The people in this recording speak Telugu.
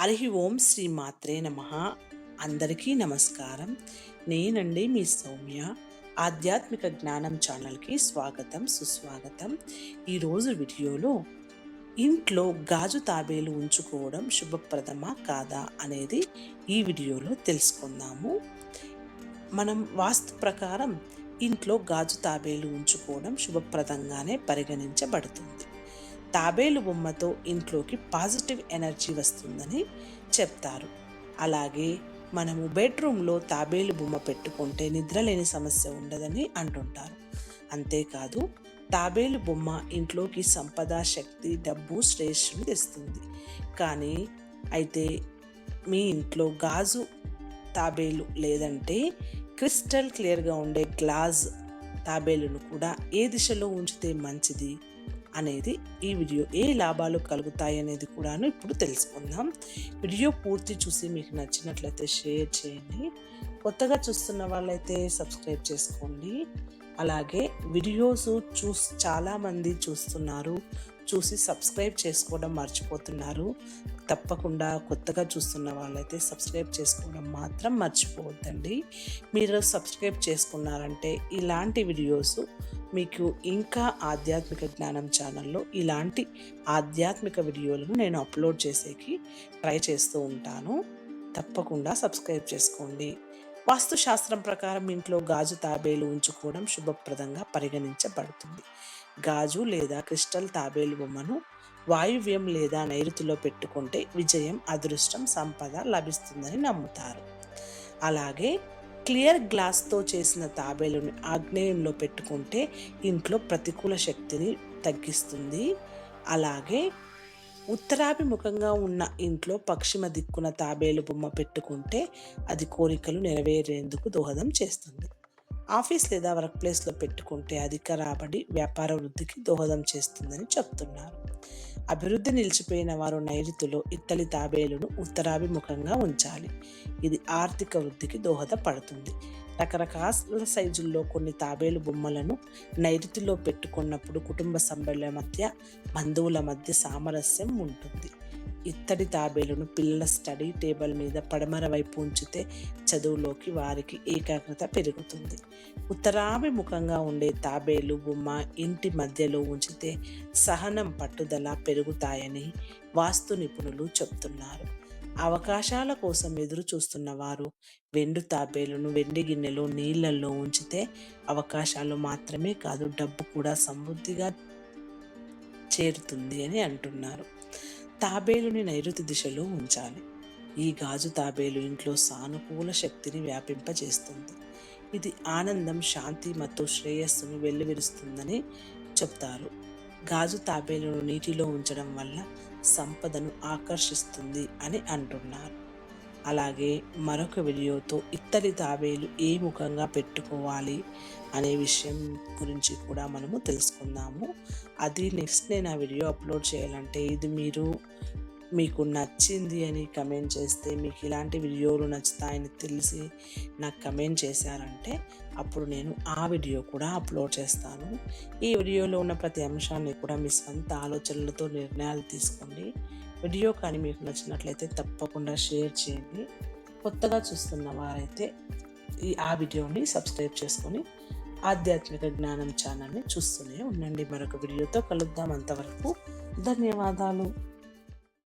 హరి ఓం శ్రీ మాత్రే నమ. అందరికీ నమస్కారం. నేనండి మీ సౌమ్య. ఆధ్యాత్మిక జ్ఞానం ఛానల్కి స్వాగతం సుస్వాగతం. ఈరోజు వీడియోలో ఇంట్లో గాజు తాబేలు ఉంచుకోవడం శుభప్రదమా కాదా అనేది ఈ వీడియోలో తెలుసుకుందాము. మనం వాస్తు ప్రకారం ఇంట్లో గాజు తాబేలు ఉంచుకోవడం శుభప్రదంగానే పరిగణించబడుతుంది. తాబేలు బొమ్మతో ఇంట్లోకి పాజిటివ్ ఎనర్జీ వస్తుందని చెప్తారు. అలాగే మనము బెడ్రూమ్లో తాబేలు బొమ్మ పెట్టుకుంటే నిద్రలేని సమస్య ఉండదని అంటుంటారు. అంతేకాదు తాబేలు బొమ్మ ఇంట్లోకి సంపద శక్తి డబ్బు శ్రేష్ఠుని తెస్తుంది. కానీ అయితే మీ ఇంట్లో గాజు తాబేలు లేదంటే క్రిస్టల్ క్లియర్గా ఉండే గ్లాస్ తాబేలును కూడా ఏ దిశలో ఉంచితే మంచిది? అనేది ఈ వీడియో ఏ లాభాలు కలుగుతాయి అనేది కూడాను ఇప్పుడు తెలుసుకుందాం. వీడియో పూర్తి చూసి మీకు నచ్చినట్లయితే షేర్ చేయండి. కొత్తగా చూస్తున్న వాళ్ళైతే సబ్స్క్రైబ్ చేసుకోండి. అలాగే వీడియోస్ చూస్ చాలామంది చూస్తున్నారు. చూసి సబ్స్క్రైబ్ చేసుకోవడం మర్చిపోతున్నారు. తప్పకుండా కొత్తగా చూస్తున్న వాళ్ళైతే సబ్స్క్రైబ్ చేసుకోవడం మాత్రం మర్చిపోవద్దండి. మీరు సబ్స్క్రైబ్ చేసుకున్నారంటే ఇలాంటి వీడియోస్ మీకు ఇంకా ఆధ్యాత్మిక జ్ఞానం ఛానల్లో ఇలాంటి ఆధ్యాత్మిక వీడియోలను నేను అప్లోడ్ చేసేకి ట్రై చేస్తూ ఉంటాను. తప్పకుండా సబ్స్క్రైబ్ చేసుకోండి. వాస్తుశాస్త్రం ప్రకారం ఇంట్లో గాజు తాబేలు ఉంచుకోవడం శుభప్రదంగా పరిగణించబడుతుంది. గాజు లేదా క్రిస్టల్ తాబేలు బొమ్మను వాయువ్యం లేదా నైరుతిలో పెట్టుకుంటే విజయం అదృష్టం సంపద లభిస్తుందని నమ్ముతారు. అలాగే క్లియర్ గ్లాస్తో చేసిన తాబేలుని ఆగ్నేయంలో పెట్టుకుంటే ఇంట్లో ప్రతికూల శక్తిని తగ్గిస్తుంది. అలాగే ఉత్తరాభిముఖంగా ఉన్న ఇంట్లో పశ్చిమ దిక్కున తాబేలు బొమ్మ పెట్టుకుంటే అది కోరికలు నెరవేరేందుకు దోహదం చేస్తుంది. ఆఫీస్ లేదా వర్క్ ప్లేస్లో పెట్టుకుంటే అధిక రాబడి వ్యాపార వృద్ధికి దోహదం చేస్తుందని చెప్తున్నారు. అభివృద్ధి నిలిచిపోయిన వారు నైరుతిలో ఇత్తలి తాబేలును ఉత్తరాభిముఖంగా ఉంచాలి. ఇది ఆర్థిక వృద్ధికి దోహదపడుతుంది రకరకాల సైజుల్లో కొన్ని తాబేలు బొమ్మలను నైరుతిలో పెట్టుకున్నప్పుడు కుటుంబ సభ్యుల మధ్య బంధువుల మధ్య సామరస్యం ఉంటుంది. ఇత్తడి తాబేలును పిల్లల స్టడీ టేబుల్ మీద పడమర వైపు ఉంచితే చదువులోకి వారికి ఏకాగ్రత పెరుగుతుంది. ఉత్తరాభిముఖంగా ఉండే తాబేలు బొమ్మ ఇంటి మధ్యలో ఉంచితే సహనం పట్టుదల పెరుగుతాయని వాస్తు నిపుణులు చెప్తున్నారు. అవకాశాల కోసం ఎదురు చూస్తున్న వారు వెండు తాబేలును వెండి గిన్నెలో నీళ్ళల్లో ఉంచితే అవకాశాలు మాత్రమే కాదు డబ్బు కూడా సమృద్ధిగా చేరుతుంది అని అంటున్నారు. తాబేలుని నైరుతి దిశలో ఉంచాలి. ఈ గాజు తాబేలు ఇంట్లో సానుకూల శక్తిని వ్యాపింపజేస్తుంది. ఇది ఆనందం శాంతి మత్తు శ్రేయస్సును వెల్లువిరుస్తుందని చెప్తారు. గాజు తాబేలును నీటిలో ఉంచడం వల్ల సంపదను ఆకర్షిస్తుంది అని అంటున్నారు. అలాగే మరొక వీడియోతో ఇత్తడి తాబేలు ఏ ముఖంగా పెట్టుకోవాలి అనే విషయం గురించి కూడా మనము తెలుసుకుందాము. అది నెక్స్ట్ నేను ఆ వీడియో అప్లోడ్ చేయాలంటే ఇది మీరు మీకు నచ్చింది అని కమెంట్ చేస్తే మీకు ఇలాంటి వీడియోలు నచ్చుతాయని తెలిసి నాకు కమెంట్ చేశారంటే అప్పుడు నేను ఆ వీడియో కూడా అప్లోడ్ చేస్తాను. ఈ వీడియోలో ఉన్న ప్రతి అంశాన్ని కూడా మీ సొంత ఆలోచనలతో నిర్ణయాలు తీసుకోండి. వీడియో కానీ మీకు నచ్చినట్లయితే తప్పకుండా షేర్ చేయండి. కొత్తగా చూస్తున్న వారైతే ఈ ఆ వీడియోని సబ్స్క్రైబ్ చేసుకొని ఆధ్యాత్మిక జ్ఞానం ఛానల్ని చూస్తూనే ఉండండి. మరొక వీడియోతో కలుద్దాం. అంతవరకు ధన్యవాదాలు.